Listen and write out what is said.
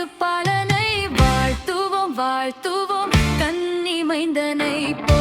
இயேசு பாலனை வாழ்த்துவோம் வாழ்த்துவோம். கன்னிமைந்தனை போ